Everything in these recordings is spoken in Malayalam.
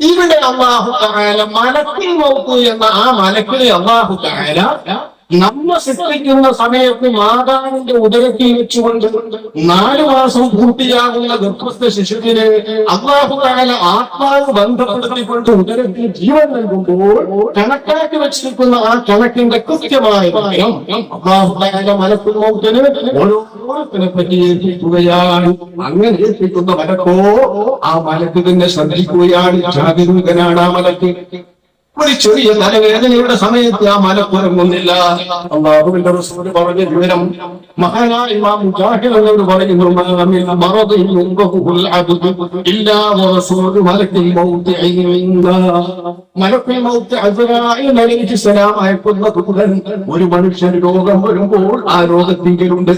ഇവിടെ അള്ളാഹു താല മലക്കിൽ നോക്കൂ എന്ന ആ മലക്കിൽ അള്ളാഹു താല നമ്മ സൃഷ്ടിക്കുന്ന സമയത്ത് മാതാവിന്റെ ഉദരത്തിൽ വെച്ചുകൊണ്ട് നാലു മാസം പൂർത്തിയാകുന്ന ഗർഭസ്ഥ ശിശുവിനെ അള്ളാഹു താല ആത്മാവ് ബന്ധപ്പെടുത്തിക്കൊണ്ട് ഉദരത്തിൽ ജീവൻ നൽകുമ്പോൾ കണക്കാക്കി വെച്ചിരിക്കുന്ന ആ കണക്കിന്റെ കൃത്യമായ ഭയം അള്ളാഹു താല മലക്കുൽ മൗത്തിന് ഓരോരുത്തരെ പറ്റി ഏൽപ്പിക്കുകയാണ്. അങ്ങനെ ഏൽപ്പിക്കുന്ന മലക്കോ ആ മലക്ക് തന്നെ ശ്രദ്ധിക്കുകയാണ്. ജാഗരൂകനാണ് ആ മലക്ക്. ഒരു ചെറിയ തലവേദനയുടെ സമയത്ത് ആ മലക്കുറങ്ങുന്നില്ല അള്ളാഹുവിന്റെ റസൂൽ പറഞ്ഞ വിവരം മഹാനായ ഇമാം മുജാഹിദ് ഒരു മനുഷ്യൻ രോഗം വരുമ്പോൾ ആ രോഗത്തിങ്കലുണ്ട്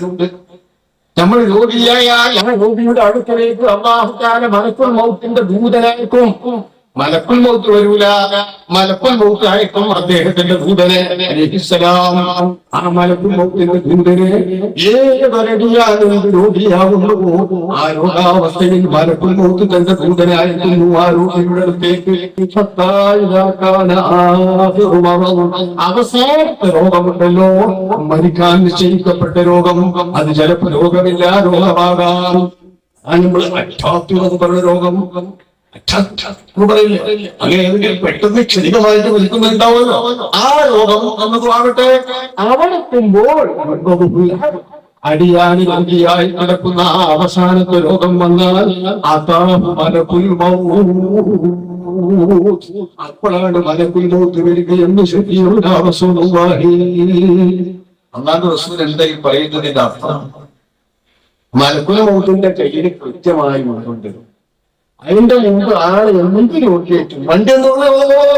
നമ്മൾ രോഗിയായ ആ രോഗിയുടെ അടുക്കലേക്ക് അള്ളാഹുക്കാല മലക്കുൽ മൗത്തിന്റെ ദൂതനായിരിക്കും. മലക്കുൽ മൗത്ത് വരൂല മലപ്പൻ മൗത്തായിട്ടും അദ്ദേഹത്തിന്റെ ദൂതനെ. ആ മലപ്പൻ മൗത്തിന്റെ ദൂതനെ ഏതൊരടിയാണ് ഒരു രോഗിയാകുന്നുവോ? ആ രോഗാവസ്ഥയിൽ മലക്കുൽ മൗത്ത് തന്റെ ദൂതനായിരുന്നു ആ രോഗിയുടെ അടുത്തേക്ക്. അവസാനത്തെ രോഗമുണ്ടല്ലോ. മരിക്കാൻ നിശ്ചയിക്കപ്പെട്ട രോഗം. അത് ചിലപ്പോ രോഗമില്ല രോഗമാകാം. നമ്മൾ പറഞ്ഞ രോഗം. പറയില്ലേ അങ്ങനെ ഏതെങ്കിലും പെട്ടെന്ന് ക്ഷണികമായിട്ട് ആ രോഗിയായി കിടക്കുന്ന ആ അവസാനത്തെ രോഗം വന്നാൽ അതാഹു മലക്കുൽ മൗത്ത്. അപ്പോഴാണ് മലക്കുൽ മൗത്ത് എന്ന് ശരിയുള്ള റസൂലുള്ളാഹി അള്ളാഹു റസൂൽ എന്താ ഈ പറയുന്നതിന്റെ അർത്ഥം? മലക്കുൽ മൗത്തിന്റെ കയ്യിൽ കൃത്യമായി ഉണ്ട് അതിന്റെ മുമ്പ് ആൾ എന്തെങ്കിലും നോക്കിയിട്ടു വണ്ടി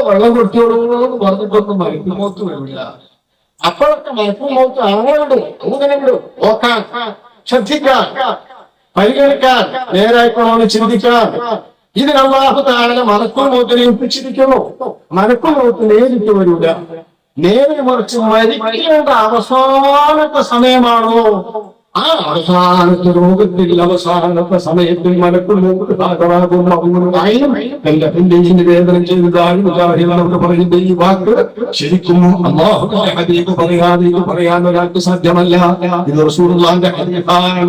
വെള്ളം കൊടുത്തോളൂ പറഞ്ഞിട്ടൊന്നും മലക്കുൽ മോത്ത് വരില്ല അപ്പോഴൊക്കെ മലക്കുൽ മോത്ത് ആളുണ്ട് ദൂതനോട് നോക്കാൻ ശ്രദ്ധിക്കാൻ. പരിഗണിക്കാൻ. നേരായിക്കോളാണ് ചിന്തിക്കാൻ. ഇത് അള്ളാഹു താഴെ മലക്കുൽ മോത്തിനെ ഏൽപ്പിച്ചിരിക്കുന്നു മലക്കുൽ മോത്ത് നേരിട്ട് വരില്ല. നേരെ മറിച്ച് മരിക്കേണ്ട അവസാനത്തെ സമയമാണോ? ആ അവസാനത്തെ രോഗത്തിൽ അവസാനത്തെ സമയത്തിൽ അവനുമായും എന്റെ പിന്നെയും വേദന ചെയ്തതാണ് മുജാഹിദ് പറയുന്ന ഈ വാക്ക് ശരിക്കും അള്ളാഹുവിന്റെ ഹദീബ് പറയാതെ ഇത് പറയാൻ ഒരാൾക്ക് സാധ്യമല്ല. ഇത് റസൂലുള്ളാഹിന്റെ ഹദീഫാണ്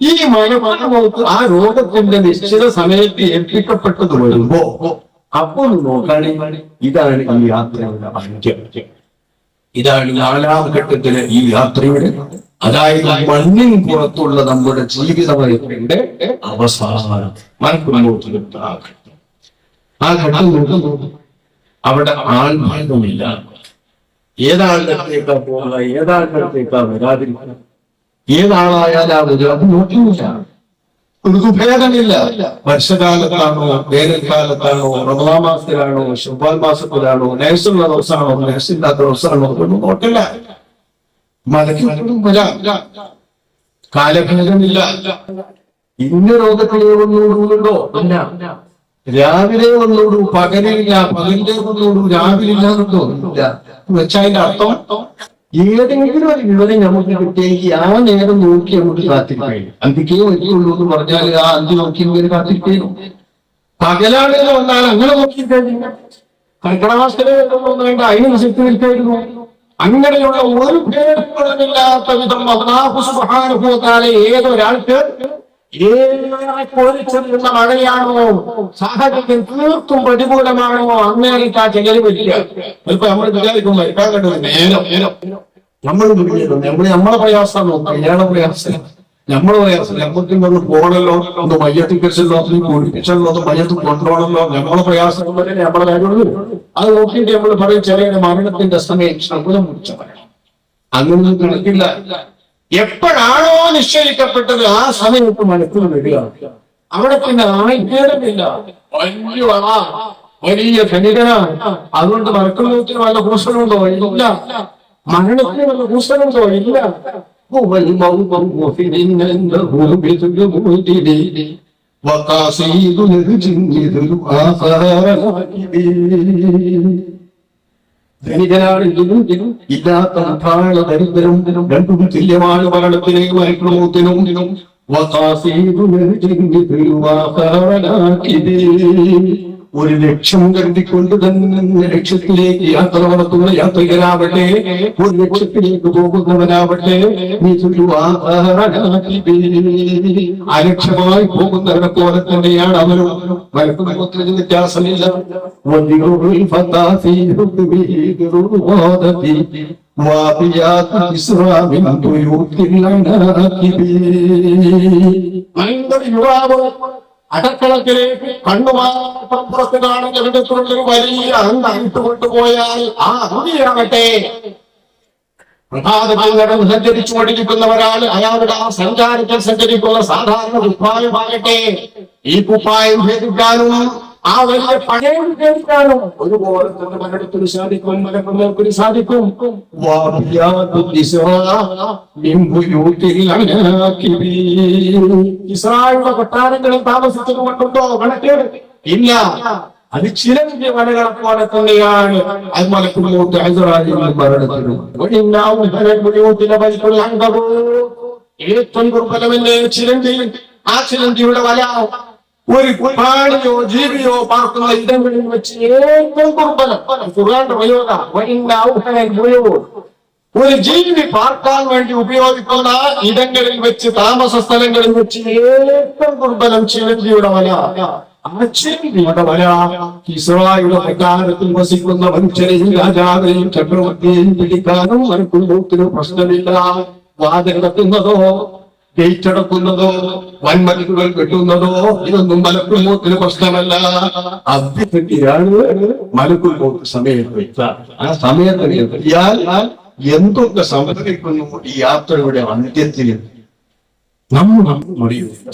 ഈ മലമൗത്ത് ആ രോഗത്തിന്റെ നിശ്ചിത സമയത്ത് ഏൽപ്പിക്കപ്പെട്ടത് വരുമ്പോ അപ്പോൾ നോക്കാണെങ്കിൽ ഇതാണ് ഈ യാത്രയുടെ അന്ത്യം ഇതാണ് നാലാം ഘട്ടത്തിലെ ഈ യാത്രയുടെ അതായത് മണ്ണിൻ പുറത്തുള്ള നമ്മുടെ ജീവിതവയത്തിന്റെ അവസാനം. മനക്കുമ്പോഴത്തിന് ആ ഘട്ടം. ആ ഘട്ടം അവിടെ ആൾഭാഗമില്ല. ഏതാളിടത്തേക്കാ പോകുക ഏതാളിടത്തേക്കാ വരാതിരിക്കുക? ഏതാളായാലും അത് നോക്കുന്നില്ല ഒരു ഭേദമില്ല വർഷകാലത്താണോ വേനൽക്കാലത്താണോ റമദാ മാസത്തിലാണോ ശുഭാൽ മാസത്തിലാണോ നേഴ്സുള്ള ദിവസമാണോ നേഴ്സില്ലാത്ത ദിവസമാണോ ഒന്നും നോക്കില്ല മലക്ക് വരാം കാലഭേദമില്ല ഇന്ന രോഗത്തിലേ വന്നോടുണ്ടോ ഇല്ല രാവിലെ വന്നോടു പകലില്ല പകലിലെ വന്നോടു രാവിലെ ഇല്ലാന്നുണ്ടോ ഇല്ല വെച്ചതിന്റെ അർത്ഥം ഏതെങ്കിലും ഒരു വിവരം നമുക്ക് കിട്ടിയെങ്കിൽ ആ നേരം നോക്കി നമുക്ക് കാത്തിരിക്കുകയും അന്തിക്കേ വരികയുള്ളൂ എന്ന് പറഞ്ഞാൽ ആ അന്തി നോക്കി ഇങ്ങനെ കാത്തിരിക്കുകയും പകലാണെന്ന് വന്നാൽ അങ്ങനെ നോക്കിക്കഴിഞ്ഞ കർക്കിടമാസത്തിലെ വേണ്ട അതിനനുസരിച്ച് നിൽക്കായിരുന്നു. അങ്ങനെയുള്ള ഒരു പേരുകളില്ലാത്ത വിധം വ തആല ഏതൊരാൾക്ക് ഏറെ മഴയാണോ സാഹചര്യം തീർത്തും പ്രതികൂലമാണോ? അന്നേരത്ത് ആ ചെലവ് വരിക ഇപ്പൊ നമ്മൾ വിചാരിക്കും നമ്മൾ നമ്മൾ നമ്മളെ പ്രയാസം നോക്കാം ഇയാളെ പ്രയാസം. നമ്മളെ പ്രയാസം. നമുക്ക് ഇങ്ങോട്ട് പോകണല്ലോ ഒന്ന് മയ്യത്ത് കൃഷില്ലോ ഒന്ന് കുളിപ്പിച്ചല്ലോ ഒന്ന് മയ്യത്ത് കൊണ്ടുപോകണല്ലോ. നമ്മളെ പ്രയാസം നമ്മളെ കാര്യമുള്ളൂ. അത് നോക്കിയിട്ട് നമ്മൾ പറയും ചെറിയ മരണത്തിന്റെ സമയം. ശബ്ദം പറയാം അങ്ങനെ കണക്കില്ല. എപ്പോഴാണോ നിശ്ചയിക്കപ്പെട്ടത് ആ സമയത്ത് മനസ്സിൽ വരിക അവിടെ പിന്നെ ആയിഭേദമില്ല വലിയ വള വലിയ ധനികനാണ് അതുകൊണ്ട് മറക്കുന്നതിന് വല്ല കൂസലുണ്ടോ ഇല്ല മരണത്തിന് വല്ല കൂസലുണ്ടോ ഇല്ല هو الموت إنه بالمدين وقصيد الجن ذو آخر ധനികനാണെങ്കിലും ഇല്ലാത്ത ധാരാള ദരിദ്രം രണ്ടും തുല്യമാണ് മരണത്തിനെയും മൈക്രോത്തിനും ഒരു ലക്ഷ്യം കണ്ടിക്കൊണ്ട് തന്നെ ലക്ഷ്യത്തിലേക്ക് യാത്ര നടത്തുന്ന യാത്രികരാവട്ടെ ഒരു ലക്ഷ്യത്തിലേക്ക് പോകുന്നവനാവട്ടെ നീ അലക്ഷ്യമായി പോകുന്നവരെ പോലെ തന്നെയാണ് അവരും വലപ്പുറത്തിന് വ്യത്യാസമില്ല. ഹുദ്ബീദുറുവാദതി വാബിയാത ഇസ്രാമിൻ ബുയൂത്തിൽ അനാകിബി ഭയങ്കര യുവാവ് അടക്കളത്തിലേക്ക് കണ്ണുമാത്രം പുറത്ത് കാണുന്ന വിധത്തിലുള്ളൊരു വലിയ അന്തായിട്ട് കൊണ്ടുപോയാൽ ആ അറിയാകട്ടെ പ്രഭാതത്തിൽ നടന്ന് സഞ്ചരിച്ചു കൊണ്ടിരിക്കുന്ന ഒരാൾ അയാളുടെ ആ സഞ്ചാരത്തിൽ സഞ്ചരിക്കുന്ന സാധാരണ കുപ്പായമാകട്ടെ. ഈ കുപ്പായം ഭേദിക്കാനും ആ വലിയ പഴയ ഭേദിക്കാനും ഒരുപോലെ തന്നെ പലയിടത്തിന് സാധിക്കും മലപ്പുറത്തിന് സാധിക്കും. ഇസ്രായേലിന്റെ കൊട്ടാരങ്ങളിൽ താമസിച്ചത് കൊണ്ടുണ്ടോ കണക്കേട് ഇല്ല. അത് ചിലന്റെ മലകളെ പോലെ തന്നെയാണ്. അത് മലക്കുമ്പോട്ട് ഹൈദറാലിന്റെ മരണത്തിനും. ഏറ്റവും ദുർബലമെന്ന് ചിലന്തി. ആ ചിലന്തിയുടെ വല ഒരു കുർബാനയോ ജീവിയോ പാർക്കുന്ന ഇടങ്ങളിൽ വെച്ച് ഏറ്റവും ദുർബലം ഖുർആന്റെ പ്രയോഗ. ഒരു ജീവി പാർക്കാൻ വേണ്ടി ഉപയോഗിക്കുന്ന ഇടങ്ങളിൽ വെച്ച് താമസ സ്ഥലങ്ങളിൽ വെച്ച് ഏറ്റവും ദുർബലം ചിലന്തിയുടെ വല. ആ ചിലന്തിയുടെ വല. ഇസ്രായുടെ പ്രകാരത്തിൽ വസിക്കുന്ന മനുഷ്യരെയും രാജാവിനെയും ചക്രവർത്തിയെയും പിടിക്കാനും മനക്കുമ്പോത്തിന് പ്രശ്നമില്ല. വാദം ഗേറ്റ് അടക്കുന്നതോ വൻമതിലുകൾ കെട്ടുന്നതോ ഇതൊന്നും മലക്കുമോത്തിന് പ്രശ്നമല്ല. അഭ്യർത്ഥിയാണ് മലക്കുമോത്ത് സമയത്ത് ആ സമയത്ത് എത്തിയാൽ എന്തൊക്കെ സംഭവിക്കുന്നു ഈ യാത്രയുടെ അന്ത്യത്തിൽ? നമ്മൾ മറിയുന്ന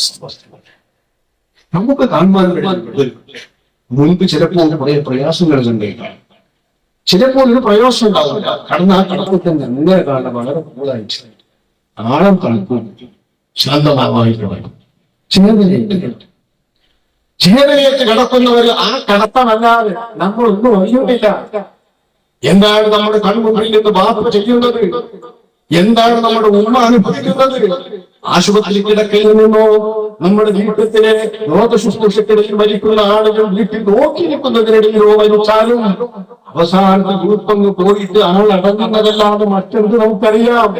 നമുക്ക് കാണുവാൻ മുൻപ് ചിലപ്പോൾ കുറെ പ്രയാസങ്ങൾ കണ്ടേക്കാം. ചിലപ്പോൾ ഒരു പ്രയാസം ഉണ്ടാവില്ല. കടന്ന ആ കടപ്പത്തിന്റെ അങ്ങനെ കാണാൻ വളരെ കൂടുതലായിട്ട് ആഴം കണക്കും ശാന്തമാവായിട്ട് ചേതനയേറ്റ് ചേതനയേറ്റ് കിടക്കുന്നവർ ആ കടത്തമല്ലാതെ നമ്മൾ ഒന്നും അറിയുന്നില്ല എന്താണ് നമ്മുടെ കൺമുമ്പിൽ നിന്ന് ബാധ ചെയ്യുന്നത്? എന്താണ് നമ്മുടെ ഉമ്മ അനുഭവിക്കുന്നത്? ആശുപത്രി കിടക്കയിൽ നിന്നോ നമ്മുടെ വീട്ടത്തിലെ രോഗശുശ്രൂഷക്കിടയിൽ മരിക്കുന്ന ആളുകൾ വീട്ടിൽ നോക്കി നിൽക്കുന്നതിനിടയിലോ മരിച്ചാലും അവസാനത്തെ ഗ്രൂപ്പങ്ങ് പോയിട്ട് ആൾ അടങ്ങുന്നതല്ലാതെ മറ്റെന്ത് നമുക്കറിയാം?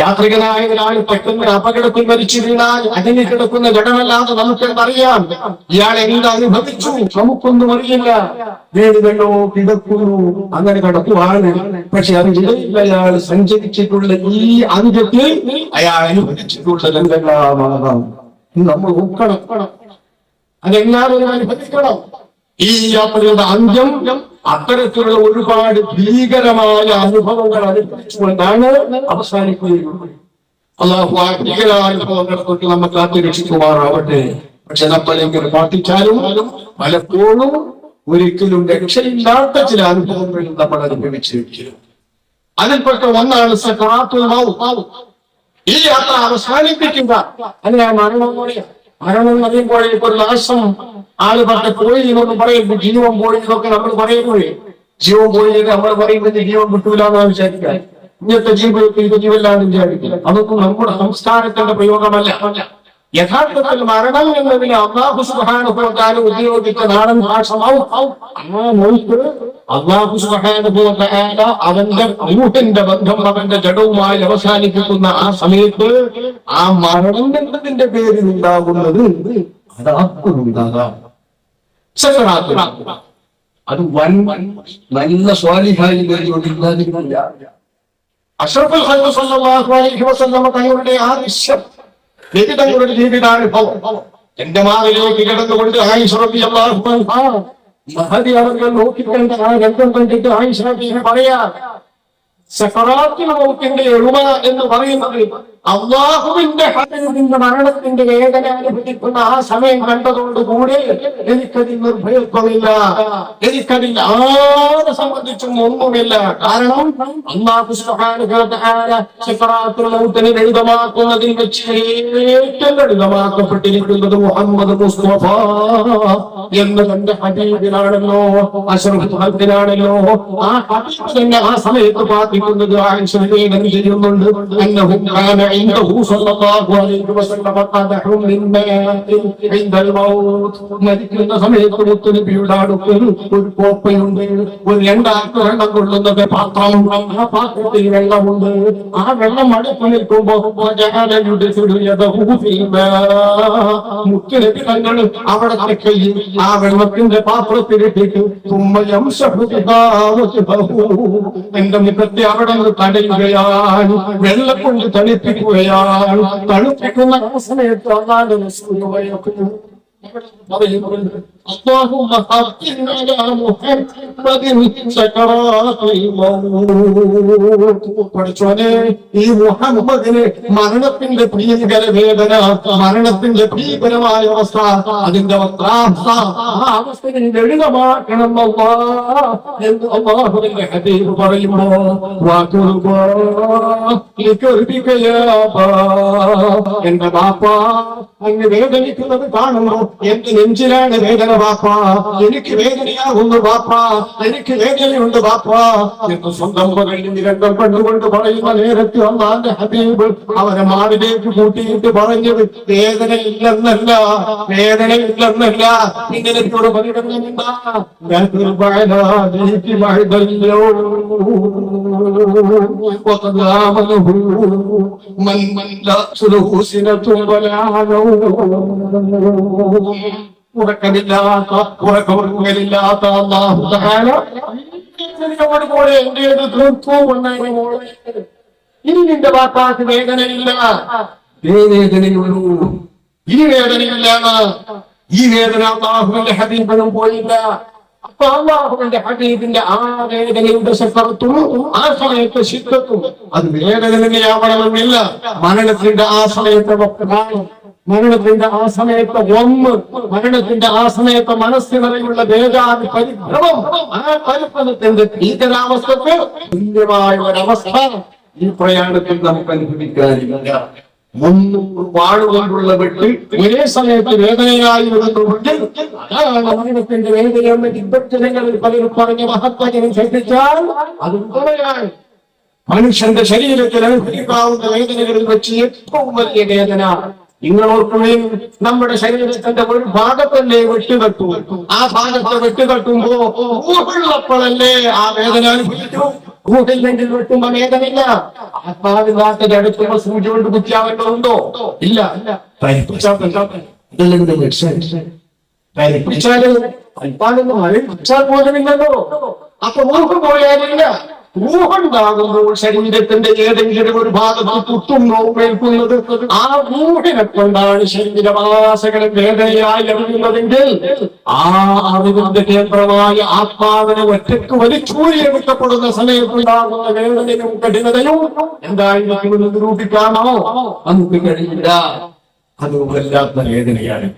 യാത്രികനായ ഒരാൾ പെട്ടെന്ന് അപകടത്തിൽ മരിച്ചു വീണാൽ അതിന് കിടക്കുന്ന ഘടനല്ലാതെ നമുക്കെന്തറിയാം ഇയാൾ എന്ത് അനുഭവിച്ചു? നമുക്കൊന്നും അറിയില്ല. വീടുകളോ കിടക്കുന്നു? അങ്ങനെ കിടക്കുവാണ്. പക്ഷെ അതിനിടയിൽ അയാൾ സഞ്ചരിച്ചിട്ടുള്ള ഈ അന്ത്യത്തിൽ അയാൾ അനുഭവിച്ചിട്ടുള്ള എന്തെല്ലാമാകാം നമ്മൾ ഉൾക്കണം അതെല്ലാവരും അനുഭവിക്കണം. ഈ യാത്രയുടെ അന്ത്യം അത്തരത്തിലുള്ള ഒരുപാട് ഭീകരമായ അനുഭവങ്ങൾ അനുഭവിച്ചുകൊണ്ടാണ് അവസാനിക്കുകയുള്ളത്. അള്ളാഹു ആ ഭീകര അനുഭവങ്ങളെ തൊട്ട് നമ്മൾ കാത്തിരക്ഷിക്കുമാറാവട്ടെ. പക്ഷെ നമ്മളെങ്കിൽ പ്രാർത്ഥിച്ചാലും പലപ്പോഴും ഒരിക്കലും രക്ഷയില്ലാത്ത ചില അനുഭവങ്ങൾ നമ്മൾ അനുഭവിച്ചിരിക്കുന്നു. അതിൽപ്പെട്ട ഒന്നാണ് സക്കാത്തു. ഈ യാത്ര അവസാനിപ്പിക്കുക. അതിനെ മരണം കൂടിയ മരണം എന്ന് ഇപ്പൊ ഒരു നാശം ആൾ പറഞ്ഞ പോയി എന്നൊന്നും പറയുമ്പോൾ ജീവൻ പോയി എന്നൊക്കെ നമ്മൾ പറയുമ്പോഴേ ജീവൻ പോയി നമ്മൾ പറയുമ്പോൾ ജീവൻ കിട്ടൂല എന്നാണ് വിചാരിക്കുക. ഇന്നത്തെ ജീവിതത്തിൽ ജീവല്ലാന്ന് വിചാരിക്കുക. അതൊന്നും നമ്മുടെ സംസ്കാരത്തിന്റെ പ്രയോഗമല്ല. യഥാർത്ഥത്തിൽ മരണം എന്നതിനെ അള്ളാഹു സുബാനുഭവത്താൽ ഉപയോഗിച്ച നാടൻ ഭാഷമാവും ആ നോക്ക് അള്ളാഹു സുബാനുഭവത്താല അവന്റെ റൂഹിന്റെ ബന്ധം അവന്റെ ജഡവുമായി അവസാനിപ്പിക്കുന്ന ആ സമയത്ത് ആ മരണം എന്നതിന്റെ പേരിൽ ഉണ്ടാകുന്നത്. അത് വൻ നല്ല സ്വാലിഹായി അഷറഫുൽ തങ്ങളുടെ ആ ദൃശ്യം നബി തങ്ങളുടെ ജീവിതാനുഭവം എന്റെ മാറിലേക്ക് കിടന്നുകൊണ്ട് ആയിഷ റളിയല്ലാഹു അൻഹ. മഹദി നോക്കിക്കണ്ട ആ രംഗം കണ്ടിട്ട് പറയാ. സക്കറാത്തിന് നോക്കിന്റെ എന്ന് പറയുന്നത് അള്ളാഹുവിന്റെ ഹബീബിന്റെ മരണത്തിന്റെ വേദന അനുഭവിക്കുന്ന ആ സമയം കണ്ടതോടുകൂടി എനിക്കതിൽ നിർഭയത്വമില്ല. എനിക്കതിൽ ആരെ സംബന്ധിച്ചും ഒന്നുമില്ല. കാരണം അള്ളാഹു ലളിതമാക്കുന്നതിൽ വെച്ച് ഏറ്റവും ലളിതമാക്കപ്പെട്ടിരിക്കുന്നത് മുഹമ്മദ് മുസ്തഫ എന്ന തന്റെ ഹബീബിനാണല്ലോ ഹബീബിനാണല്ലോ ആ ഹബീബ് തന്നെ ആ സമയത്ത് പ്രാർത്ഥിക്കുന്നത് നിവേദനം ചെയ്യുന്നുണ്ട്? അന്നഹു കാന عنده صلى الله عليه وسلم قدح من ماء عند الموت മരിക്കുന്ന സമയത്ത് മുത്തുനബിയുടെ അടുക്കൽ ഒരു കോപ്പയുണ്ട് ഒരു രണ്ടാൾക്ക് വെള്ളം കൊള്ളുന്നത് പാത്രം ആ പാത്രത്തിൽ വെള്ളമുണ്ട് ആ വെള്ളം അടുത്ത് നിൽക്കുമ്പോ ജാലയുടെ മുത്തുനബി തങ്ങൾ അവിടെ കയ്യിൽ ആ വെള്ളത്തിന്റെ പാത്രത്തിലിട്ടിട്ട് തുമ്മയം എന്റെ മുഖത്തെ അവിടെ നിന്ന് തടയുകയാണ് വെള്ളം കൊണ്ട് തണുപ്പിക്കുകയാണ് തണുപ്പിക്കുന്ന സമയത്ത് പറയുന്നുണ്ട് اللهم حقن على محمد سكرات الموت പഠിച്ചോനെ ഈ മുഹമ്മദിന് മരണത്തിന്റെ ഭീകര വേദന മരണത്തിന്റെ ഭീകരമായ അവസ്ഥ അതിന്റെ അവസ്ഥ ആ അവസ്ഥയെ ലളിതമാക്കണം അല്ലാ എന്ന് അള്ളാഹുവിന്റെ ഹദീബ് പറയുമ്പോ വാക്കുറുമ്പോ എന്റെ ബാപ്പ അങ്ങ് വേദനിക്കുന്നത് കാണുന്നു എന്റെ നെഞ്ചിലാണ് വേദന ബാപ്പാ. എനിക്ക് വേദനയാകുന്നു ബാപ്പാ. എനിക്ക് വേദനയുണ്ട് ബാപ്പാ. എന്ന് സ്വന്തം മകളിൽ രംഗം കണ്ടുകൊണ്ട് പറയുന്ന നേരത്തെ അമ്മാന്റെ ഹബീബ് അവരെ മാറിലേക്ക് കൂട്ടിയിട്ട് പറഞ്ഞത് വേദന ഇല്ലെന്നല്ല വേദന ഇല്ലെന്നല്ല ഇങ്ങനെ പറയുന്നുണ്ടാ وقد آمنه من من لا تله سنة ولا نوم ഉറക്കമില്ലാത്ത ഉറക്കമില്ലാത്ത അള്ളാഹു തആല നിന്നോട് കൂടെ എന്റേത് തീർത്തു എന്നാണ് മോളെ ഇനി നിന്റെ വാപ്പാക്ക് വേദനയില്ല ഏ വേദനയുള്ളൂ ഈ വേദനയില്ല ഈ വേദന അള്ളാഹുവിന്റെ ഹബീബിനും പോയില്ല അപ്പൊ അള്ളാഹുവിന്റെ ഹബീബിന്റെ ആ വേദനയുടെ സഫറത്തും ആ സമയത്ത് ശിദ്ധത്വം അത് വേദന തന്നെയാവണമെന്നില്ല മരണത്തിന്റെ ആ സമയത്ത് കാണും. മരണത്തിന്റെ ആ സമയത്ത് ഒന്ന് മരണത്തിന്റെ ആ സമയത്ത് മനസ്സിനിറയുള്ള വേദാതി പരിഭ്രമം ആ പരിഭ്രമത്തിന്റെ ഭീകരാവസ്ഥക്ക് തുല്യമായ ഒരവസ്ഥ ഈ പ്രയാണത്തിൽ നമുക്ക് അനുഭവിക്കാനില്ല. മുന്നൂറ് വാളുകൊണ്ടുള്ള വെട്ട് ഒരേ സമയത്ത് വേദനയായി വരുന്നുണ്ടെങ്കിൽ അതാണ് മരണത്തിന്റെ വേദനയെന്ന് വിഭജനങ്ങളിൽ പലരും പറഞ്ഞ മഹത്വജനം ശ്രദ്ധിച്ചാൽ അത് കുറയാണ് മനുഷ്യന്റെ ശരീരത്തിൽ അനുഭവിക്കാവുന്ന വേദനകളിൽ വെച്ച് ഏറ്റവും വലിയ വേദന. നിങ്ങൾ ഓർക്കുകയും നമ്മുടെ ശരീരത്തിന്റെ ഒരു ഭാഗത്തല്ലേ വെട്ടുകെട്ടു ആ ഭാഗത്തെ വെട്ടുകെട്ടുമ്പോ ഊഹുള്ളപ്പോഴല്ലേ ആ വേദന അനുഭവിച്ചു ഊഹില്ലെങ്കിൽ വെട്ടുമ്പോ വേദനയില്ല ആത്മാവില്ലാത്ത അടുത്തുമ്പോ സൂചി കൊണ്ട് കുത്തിയാവേണ്ടതുണ്ടോ ഇല്ല. പരിപ്പിച്ചാൽ അൽപ്പാനൊന്നും മരപ്പിച്ചാൽ പോലുമില്ലല്ലോ. അപ്പൊ പോയാലില്ല. ഊഹുണ്ടാകുമ്പോൾ ശരീരത്തിന്റെ ഏതെങ്കിലും ഒരു ഭാഗത്ത് കുത്തുന്നോ കേൾക്കുന്നത് ആ ഊഹിനെ കൊണ്ടാണ് ശരീരവാസകളെ വേദനയായി അറിയുന്നതെങ്കിൽ ആ അറിവിന്റെ കേന്ദ്രമായ ആത്മാവിനെ ഒറ്റയ്ക്ക് വലിച്ചൂരിയെടുക്കപ്പെടുന്ന സമയത്തുണ്ടാകുന്ന വേദനയും കഠിനതയും എന്തായിരിക്കുമെന്ന് നിരൂപിക്കാമോ? നമുക്ക് കഴിയില്ല. അതുമല്ലാത്ത വേദനയാണ്.